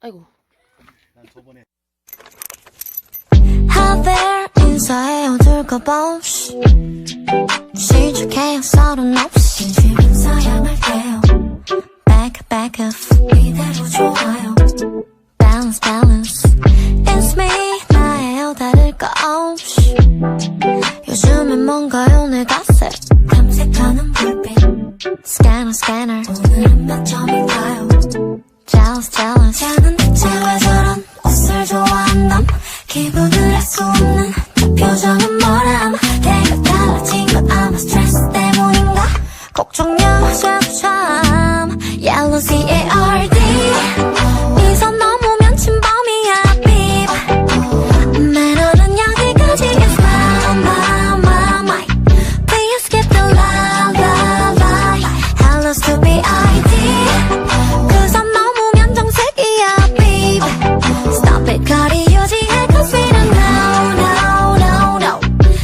아이고. 난 저번에 하벨 인사해요 들까봐 시작해요 서른 없이 지면서야 말게요 Back back up 이대로 좋아요 Balance balance It's me 나예요 다를 거 없이 요즘엔 뭔가요 내 갓에 탐색하는 불빛 Scanner scanner 오늘은 몇 점인가요 Jealous jealous 나는 대체 왜 저런 옷을 좋아한담 기분을 알 수 없는 저 표정은 뭐람 내가 달라진 건 아마 스트레스 때문인가? 걱정 여자